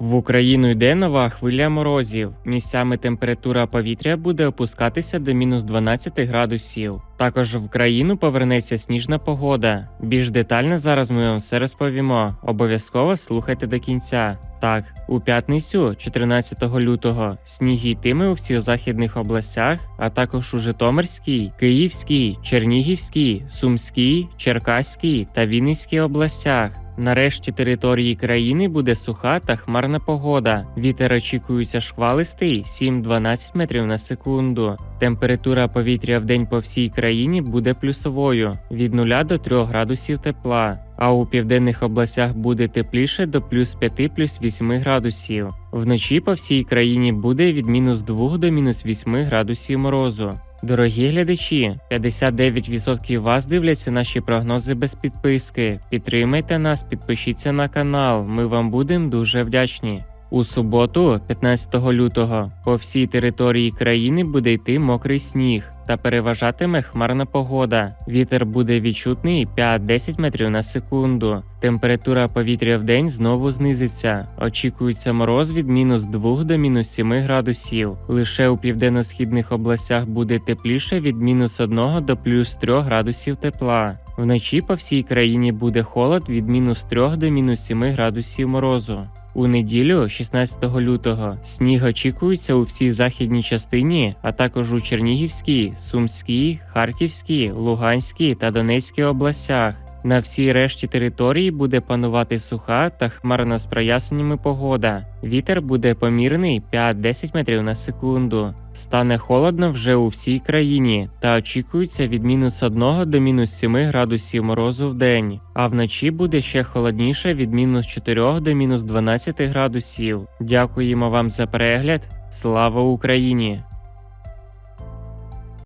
В Україну йде нова хвиля морозів. Місцями температура повітря буде опускатися до мінус 12 градусів. Також в країну повернеться сніжна погода. Більш детально зараз ми вам все розповімо. Обов'язково слухайте до кінця. Так, у п'ятницю, 14 лютого, сніг йтиме у всіх західних областях, а також у Житомирській, Київській, Чернігівській, Сумській, Черкаській та Вінницькій областях. Нарешті території країни буде суха та хмарна погода. Вітер очікується шквалистий 7-12 метрів на секунду. Температура повітря в день по всій країні буде плюсовою від 0 до 3 градусів тепла. А у південних областях буде тепліше до плюс 5 плюс 8 градусів. Вночі по всій країні буде від мінус 2 до мінус 8 градусів морозу. Дорогі глядачі, 59% вас дивляться наші прогнози без підписки. Підтримайте нас, підпишіться на канал. Ми вам будемо дуже вдячні. У суботу, 15 лютого, по всій території країни буде йти мокрий сніг та переважатиме хмарна погода. Вітер буде відчутний 5-10 метрів на секунду. Температура повітря в день знову знизиться. Очікується мороз від мінус 2 до мінус 7 градусів. Лише у південно-східних областях буде тепліше від мінус 1 до плюс 3 градусів тепла. Вночі по всій країні буде холод від мінус 3 до мінус 7 градусів морозу. У неділю, 16 лютого, сніг очікується у всій західній частині, а також у Чернігівській, Сумській, Харківській, Луганській та Донецькій областях. На всій решті території буде панувати суха та хмарна з проясненнями погода. Вітер буде помірний 5-10 метрів на секунду. Стане холодно вже у всій країні та очікується від мінус 1 до мінус 7 градусів морозу в день, а вночі буде ще холодніше від мінус 4 до мінус 12 градусів. Дякуємо вам за перегляд. Слава Україні!